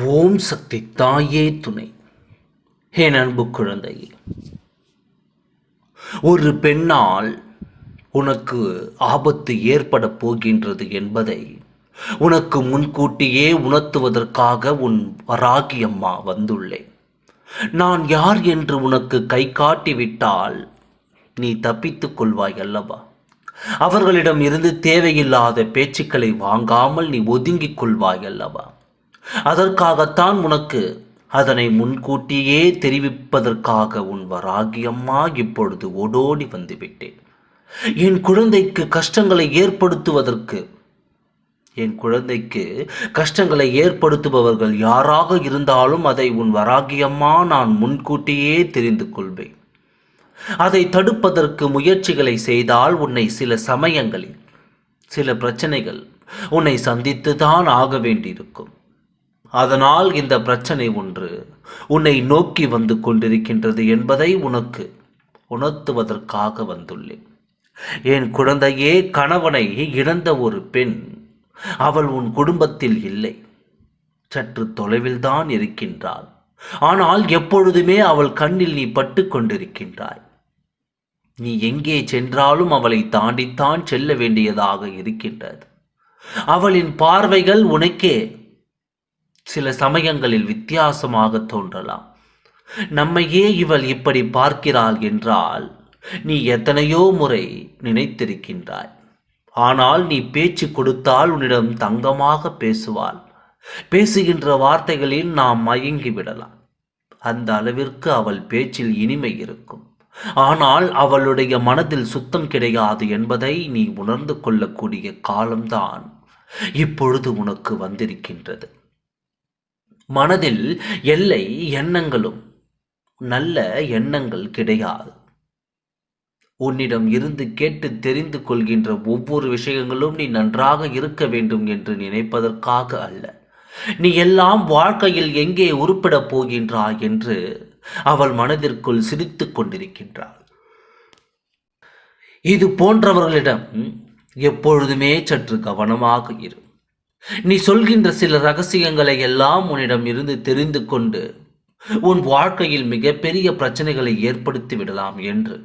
ஓம் சக்தி தாயே துணை. என் அன்பு குழந்தையே ஒரு பெண்ணால் உனக்கு ஆபத்து ஏற்பட போகின்றது என்பதை உனக்கு முன்கூட்டியே உணர்த்துவதற்காக உன் வராகியம்மா வந்துள்ளேன் நான் யார் என்று உனக்கு கை காட்டிவிட்டால் நீ தப்பித்துக் கொள்வாய் அல்லவா? அவர்களிடம் இருந்து தேவையில்லாத பேச்சுக்களை வாங்காமல் நீ ஒதுங்கிக் கொள்வாய் அல்லவா? அதற்காகத்தான் உனக்கு அதனை முன்கூட்டியே தெரிவிப்பதற்காக உன் வராகியம்மா இப்பொழுது ஓடோடி வந்துவிட்டேன். என் குழந்தைக்கு கஷ்டங்களை ஏற்படுத்துவதற்கு என் குழந்தைக்கு கஷ்டங்களை ஏற்படுத்துபவர்கள் யாராக இருந்தாலும் அதை உன் வராகியம்மா நான் முன்கூட்டியே தெரிந்து கொள்வேன். அதை தடுப்பதற்கு முயற்சிகளை செய்தால் உன்னை சில சமயங்களில் சில பிரச்சனைகள் உன்னை சந்தித்துதான் ஆக வேண்டியிருக்கும். அதனால் இந்த பிரச்சனை ஒன்று. உன்னை நோக்கி வந்து கொண்டிருக்கின்றது என்பதை உனக்கு உணர்த்துவதற்காக வந்துள்ளேன். என் குழந்தையே கணவனை இழந்த ஒரு பெண் அவள் உன் குடும்பத்தில் இல்லை. சற்று தொலைவில்தான் இருக்கின்றாள். ஆனால் எப்பொழுதுமே அவள் கண்ணில் நீ பட்டு கொண்டிருக்கின்றாய். நீ எங்கே சென்றாலும் அவளை தாண்டித்தான் செல்ல வேண்டியதாக இருக்கின்றது. அவளின் பார்வைகள் உனக்கே சில சமயங்களில் வித்தியாசமாக தோன்றலாம். நம்மையே இவள் இப்படி பார்க்கிறாள் என்றால் நீ எத்தனையோ முறை நினைத்திருக்கின்றாய். ஆனால் நீ பேச்சு கொடுத்தால் உன்னிடம் தங்கமாக பேசுவாள். பேசுகின்ற வார்த்தைகளில் நாம் மயங்கி விடலாம். அந்த அளவிற்கு அவள் பேச்சில் இனிமை இருக்கும். ஆனால் அவளுடைய மனதில் சுத்தம் கிடையாது என்பதை நீ உணர்ந்து கொள்ளக்கூடிய காலம்தான் இப்பொழுது உனக்கு வந்திருக்கின்றது. மனதில் எல்லை எண்ணங்களும் நல்ல எண்ணங்கள் கிடையாது. உன்னிடம் இருந்து கேட்டு தெரிந்து கொள்கின்ற ஒவ்வொரு விஷயங்களும் நீ நன்றாக இருக்க வேண்டும் என்று நினைப்பதற்காக அல்ல. நீ எல்லாம் வாழ்க்கையில் எங்கே உருப்பிடப் போகின்றாய் என்று அவள் மனதிற்குள் சிரித்து கொண்டிருக்கின்றாள். இது போன்றவர்களிடம் எப்பொழுதுமே சற்று கவனமாக இரு. நீ சொல்கின்ற சில ரகசியங்களை எல்லாம் உன்னிடம் இருந்து தெரிந்து கொண்டு உன் வாழ்க்கையில் மிகப்பெரிய பிரச்சனைகளை ஏற்படுத்தி விடலாம் என்று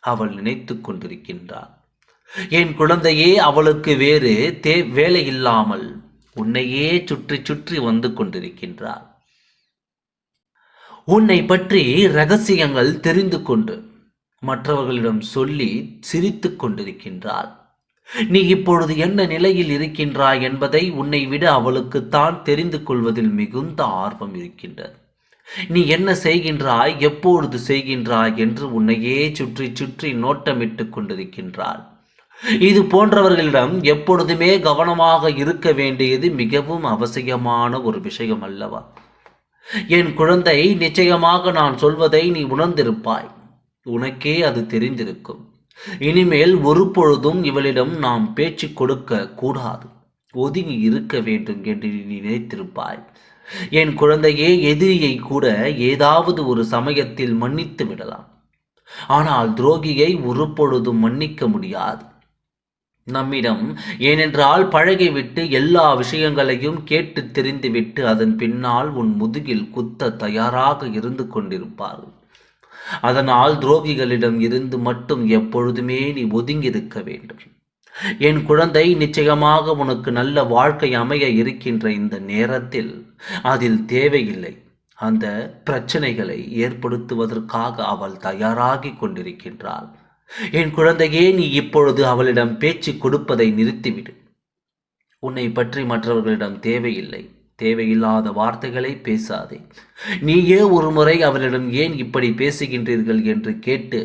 அவள் நினைத்து கொண்டிருக்கின்றாள். என் குழந்தையே அவளுக்கு வேறு தே வேலை இல்லாமல் உன்னையே சுற்றி சுற்றி வந்து கொண்டிருக்கின்றாள். உன்னை பற்றி ரகசியங்கள் தெரிந்து கொண்டு மற்றவர்களிடம் சொல்லி சிரித்து கொண்டிருக்கின்றாள். நீ இப்பொழுது என்ன நிலையில் இருக்கின்றாய் என்பதை உன்னை விட அவளுக்குத்தான் தெரிந்து கொள்வதில் மிகுந்த ஆர்வம் இருக்கின்றது. நீ என்ன செய்கின்றாய் எப்பொழுது செய்கின்றாய் என்று உன்னையே சுற்றி சுற்றி நோட்டமிட்டு கொண்டிருக்கின்றாள். இது போன்றவர்களிடம் எப்பொழுதுமே கவனமாக இருக்க வேண்டியது மிகவும் அவசியமான ஒரு விஷயம் அல்லவா? என் குழந்தை நிச்சயமாக நான் சொல்வதை நீ உணர்ந்திருப்பாய். உனக்கே அது தெரிந்திருக்கும். இனிமேல் ஒரு பொழுதும் இவளிடம் நாம் பேச்சு கொடுக்க கூடாது. ஒதுங்கி இருக்க வேண்டும் என்று நீ நினைத்திருப்பாய். என் குழந்தையே எதிரியை கூட ஏதாவது ஒரு சமயத்தில் மன்னித்து விடலாம். ஆனால் துரோகியை ஒரு பொழுதும் மன்னிக்க முடியாது. நம்மிடம் ஏனென்றால் பழகிவிட்டு எல்லா விஷயங்களையும் கேட்டு தெரிந்துவிட்டு அதன் பின்னால் உன் முதுகில் குத்த தயாராக இருந்து கொண்டிருப்பார்கள். அதனால் துரோகிகளிடம் இருந்து மட்டும் எப்பொழுதுமே நீ ஒதுங்கியிருக்க வேண்டும். என் குழந்தை நிச்சயமாக உனக்கு நல்ல வாழ்க்கை அமைய இருக்கின்ற இந்த நேரத்தில் அதில் தேவையில்லை. அந்த பிரச்சனைகளை ஏற்படுத்துவதற்காக அவள் தயாராகி கொண்டிருக்கின்றாள். என் குழந்தையே நீ இப்பொழுது அவளிடம் பேச்சு கொடுப்பதை நிறுத்திவிடு. உன்னை பற்றி மற்றவர்களிடம் தேவையில்லை. தேவையில்லாத வார்த்தைகளை பேசாதே. நீயே ஒரு முறை அவரிடம் ஏன் இப்படி பேசுகின்றீர்கள் என்று கேட்டு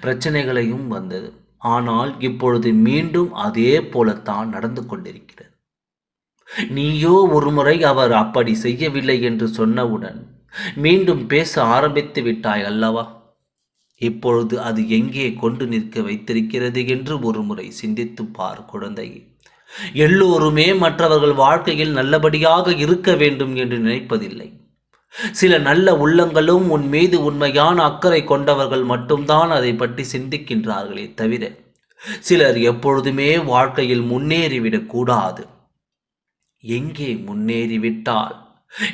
பிரச்சனைகளையும் வந்தது. ஆனால் இப்பொழுது மீண்டும் அதே போலத்தான் நடந்து கொண்டிருக்கிறது. நீயோ ஒருமுறை அவர் அப்படி செய்யவில்லை என்று சொன்னவுடன் மீண்டும் பேச ஆரம்பித்து விட்டாய் அல்லவா? இப்பொழுது அது எங்கே கொண்டு நிற்க வைத்திருக்கிறது என்று ஒருமுறை சிந்தித்துப்பார் குழந்தையை. பார் எல்லோருமே மற்றவர்கள் வாழ்க்கையில் நல்லபடியாக இருக்க வேண்டும் என்று நினைப்பதில்லை. சில நல்ல உள்ளங்களும் உன் மீது உண்மையான அக்கறை கொண்டவர்கள் மட்டும்தான் அதை பற்றி சிந்திக்கின்றார்களே தவிர சிலர் எப்பொழுதுமே வாழ்க்கையில் முன்னேறிவிடக் கூடாது. எங்கே முன்னேறிவிட்டால்?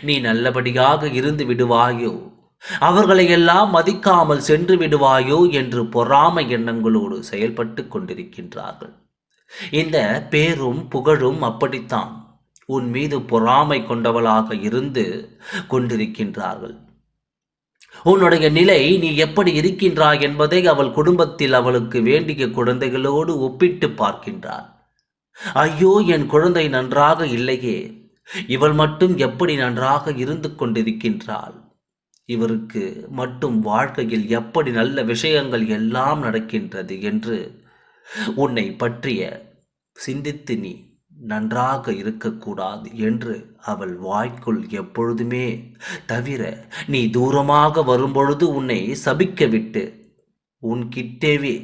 நீ நல்லபடியாக இருந்து விடுவாயோ? அவர்களை எல்லாம் மதிக்காமல் சென்று விடுவாயோ? என்று பொறாமை எண்ணங்களோடு செயல்பட்டு கொண்டிருக்கின்றார்கள். இந்த பேரும் புகழும் அப்படித்தான். உன் மீது பொறாமை கொண்டவளாக இருந்து கொண்டிருக்கின்றார்கள். உன்னுடைய நிலை நீ எப்படி இருக்கின்றாய் என்பதை அவள் குடும்பத்தில் அவளுக்கு வேண்டிய குழந்தைகளோடு ஒப்பிட்டு பார்க்கின்றார் ஐயோ என் குழந்தை நன்றாக இல்லையே. இவள் மட்டும் எப்படி நன்றாக இருந்து கொண்டிருக்கின்றாள்? இவருக்கு மட்டும் வாழ்க்கையில் எப்படி நல்ல விஷயங்கள் எல்லாம் நடக்கின்றது என்று உன்னை பற்றிய சிந்தித்து நீ நன்றாக இருக்கக்கூடாது என்று அவள் வாய்க்குள் எப்பொழுதுமே தவிர நீ தூரமாக வரும்பொழுது உன்னை சபிக்க விட்டு உன் கிட்டேவே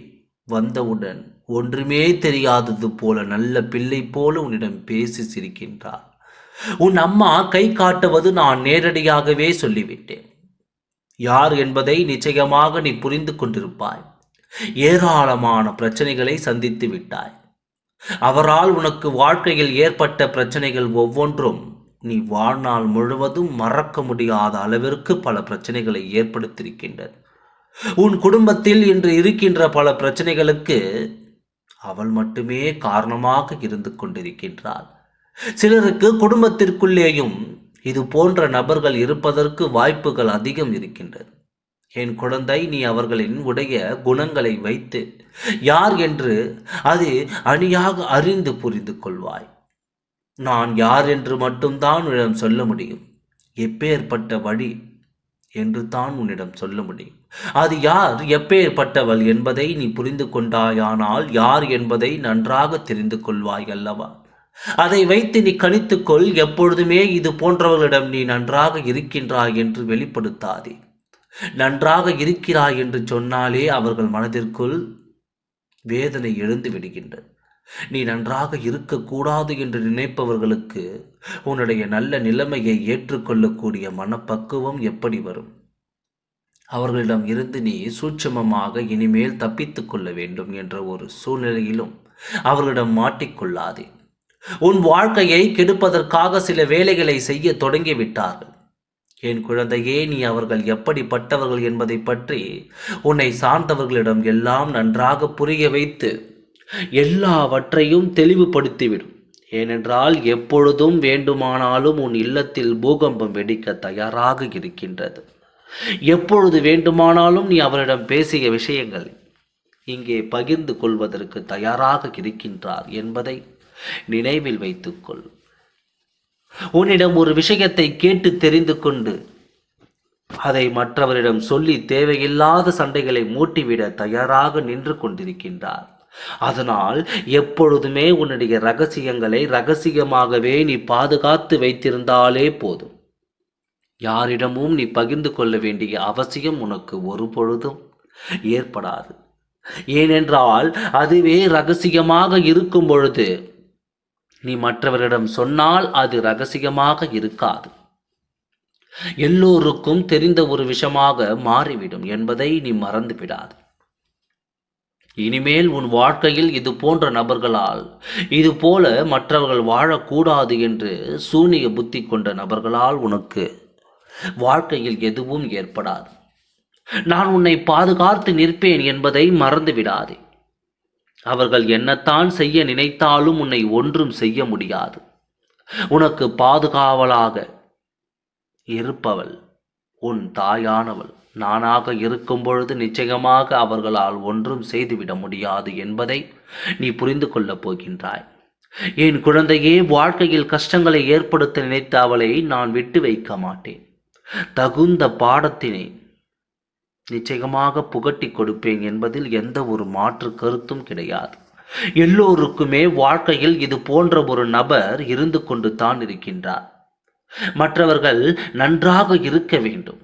வந்தவுடன் ஒன்றுமே தெரியாதது போல நல்ல பிள்ளை போல உன்னிடம் பேசி சிரிக்கின்றார் உன் அம்மா கை காட்டுவது நான் நேரடியாகவே சொல்லிவிட்டேன். யார் என்பதை நிச்சயமாக நீ புரிந்து கொண்டிருப்பாய். ஏராளமான பிரச்சனைகளை சந்தித்து விட்டாய். அவரால் உனக்கு வாழ்க்கையில் ஏற்பட்ட பிரச்சனைகள் ஒவ்வொன்றும் நீ வாழ்நாள் முழுவதும் மறக்க முடியாத அளவிற்கு பல பிரச்சனைகளை ஏற்படுத்தியிருக்கின்றது உன் குடும்பத்தில் இன்று இருக்கின்ற பல பிரச்சனைகளுக்கு அவள் மட்டுமே காரணமாக இருந்து கொண்டிருக்கின்றாள். சிலருக்கு குடும்பத்திற்குள்ளேயும் இது போன்ற நபர்கள் இருப்பதற்கு வாய்ப்புகள் அதிகம் இருக்கின்றது. என் குழந்தை நீ அவர்களின் உடைய குணங்களை வைத்து யார் என்று அது அணியாக அறிந்து புரிந்து கொள்வாய். நான் யார் என்று மட்டும்தான் உன்னிடம் சொல்ல முடியும். எப்பேற்பட்ட வழி என்று தான் உன்னிடம் சொல்ல முடியும். அது யார் எப்பேற்பட்டவள் என்பதை நீ புரிந்து கொண்டாயானால் யார் என்பதை நன்றாக தெரிந்து கொள்வாய் அல்லவா? அதை வைத்து நீ கணித்துக்கொள் எப்பொழுதுமே இது போன்றவர்களிடம் நீ நன்றாக இருக்கின்றாய் என்று வெளிப்படுத்தாதே. நன்றாக இருக்கிறாய் என்று சொன்னாலே அவர்கள் மனதிற்குள் வேதனை எழுந்து விடுகின்றது நீ நன்றாக இருக்கக்கூடாது என்று நினைப்பவர்களுக்கு உன்னுடைய நல்ல நிலைமையை ஏற்றுக்கொள்ளக்கூடிய மனப்பக்குவம் எப்படி வரும்? அவர்களிடம் இருந்து நீ சூட்சமமாக இனிமேல் தப்பித்துக் கொள்ள வேண்டும் என்ற ஒரு சூழ்நிலையிலும் அவர்களிடம் மாட்டிக்கொள்ளாதே. உன் வாழ்க்கையை கெடுப்பதற்காக சில வேலைகளை செய்ய தொடங்கிவிட்டார்கள். என் குழந்தையே நீ அவர்கள் எப்படிப்பட்டவர்கள் என்பதை பற்றி உன்னை சார்ந்தவர்களிடம் எல்லாம் நன்றாக புரிய வைத்து எல்லாவற்றையும் தெளிவுபடுத்திவிடும் ஏனென்றால் எப்பொழுதும் வேண்டுமானாலும் உன் இல்லத்தில் பூகம்பம் வெடிக்க தயாராக இருக்கின்றது. எப்பொழுது வேண்டுமானாலும் நீ அவரிடம் பேசிய விஷயங்கள் இங்கே பகிர்ந்து கொள்வதற்கு தயாராக இருக்கின்றார் என்பதை நினைவில் வைத்துக்கொள். உன்னிடம் ஒரு விஷயத்தை கேட்டு தெரிந்து கொண்டு அதை மற்றவரிடம் சொல்லி தேவையில்லாத சண்டைகளை மூட்டிவிட தயாராக நின்று கொண்டிருக்கின்றார். அதனால் எப்பொழுதுமே உன்னுடைய ரகசியங்களை ரகசியமாகவே நீ பாதுகாத்து வைத்திருந்தாலே போதும். யாரிடமும் நீ பகிர்ந்து கொள்ள வேண்டிய அவசியம் உனக்கு ஒரு பொழுதும் ஏற்படாது. ஏனென்றால் அதுவே ரகசியமாக இருக்கும் பொழுது நீ மற்றவரிடம் சொன்னால் அது ரகசியமாக இருக்காது. எல்லோருக்கும் தெரிந்த ஒரு விஷயமாக மாறிவிடும் என்பதை நீ மறந்து விடாது இனிமேல் உன் வாழ்க்கையில் இது போன்ற நபர்களால் இது போல மற்றவர்கள் வாழக்கூடாது என்று சூனிய புத்தி கொண்ட நபர்களால் உனக்கு வாழ்க்கையில் எதுவும் ஏற்படாது. நான் உன்னை பாதுகாத்து நிற்பேன் என்பதை மறந்து விடாதே அவர்கள் என்னத்தான் செய்ய நினைத்தாலும் உன்னை ஒன்றும் செய்ய முடியாது. உனக்கு பாதுகாவலாக இருப்பவள் உன் தாயானவள். நானாக இருக்கும் பொழுது நிச்சயமாக அவர்களால் ஒன்றும் செய்துவிட முடியாது என்பதை நீ புரிந்து கொள்ளப் போகின்றாய். என் குழந்தையே வாழ்க்கையில் கஷ்டங்களை ஏற்படுத்த நினைத்த அவளை நான் விட்டு வைக்க மாட்டேன். தகுந்த பாடத்தினை நிச்சயமாக புகட்டி கொடுப்பேன் என்பதில் எந்த ஒரு மாற்று கருத்தும் கிடையாது. எல்லோருக்குமே வாழ்க்கையில் இது போன்ற ஒரு நபர் இருந்து கொண்டு தான் இருக்கின்றார். மற்றவர்கள் நன்றாக இருக்க வேண்டும்.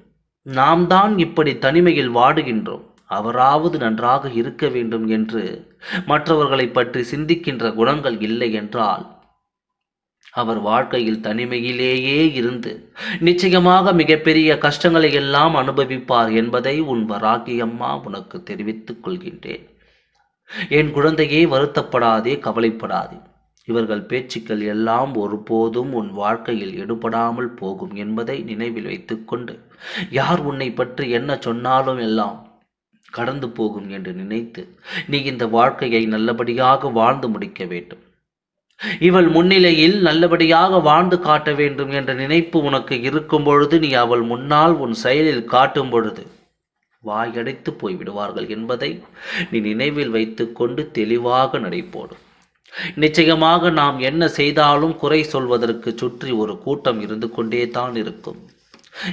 நாம் தான் இப்படி தனிமையில் வாடுகின்றோம். அவராவது நன்றாக இருக்க வேண்டும் என்று மற்றவர்களை பற்றி சிந்திக்கின்ற குணங்கள் இல்லை என்றால் அவர் வாழ்க்கையில் தனிமையிலேயே இருந்து நிச்சயமாக மிகப்பெரிய கஷ்டங்களை எல்லாம் அனுபவிப்பார் என்பதை உன் வராகி அம்மா உனக்கு தெரிவித்துக் கொள்கின்றேன். என் குழந்தையே வருத்தப்படாதே கவலைப்படாதே. இவர்கள் பேச்சுக்கள் எல்லாம் ஒருபோதும் உன் வாழ்க்கையில் எடுபடாமல் போகும் என்பதை நினைவில் வைத்துக்கொண்டு யார் உன்னை பற்றி என்ன சொன்னாலும் எல்லாம் கடந்து போகும் என்று நினைத்து நீ இந்த வாழ்க்கையை நல்லபடியாக வாழ்ந்து முடிக்க வேண்டும். இவள் முன்னிலையில் நல்லபடியாக வாழ்ந்து காட்ட வேண்டும் என்ற நினைப்பு உனக்கு இருக்கும் பொழுது நீ அவள் முன்னால் உன் செயலில் காட்டும் பொழுது வாயடைத்து போய்விடுவார்கள் என்பதை நீ நினைவில் வைத்துக்கொண்டு தெளிவாக நடைபோடும் நிச்சயமாக நாம் என்ன செய்தாலும் குறை சொல்வதற்கு சுற்றி ஒரு கூட்டம் இருந்து கொண்டே தான் இருக்கும்.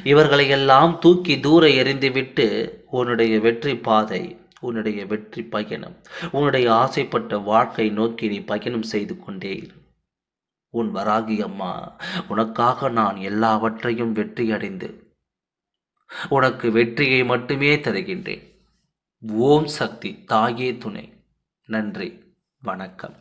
இவர்களையெல்லாம் தூக்கி தூர எறிந்துவிட்டு உன்னுடைய வெற்றி பாதை உன்னுடைய வெற்றி பயணம் உன்னுடைய ஆசைப்பட்ட வாழ்க்கை நோக்கி நீ பயணம் செய்து கொண்டே இரு. உன் வராகி அம்மா உனக்காக நான் எல்லாவற்றையும் வெற்றி அடைந்து உனக்கு வெற்றியை மட்டுமே தருகின்றேன். ஓம் சக்தி தாயே துணை. நன்றி வணக்கம்.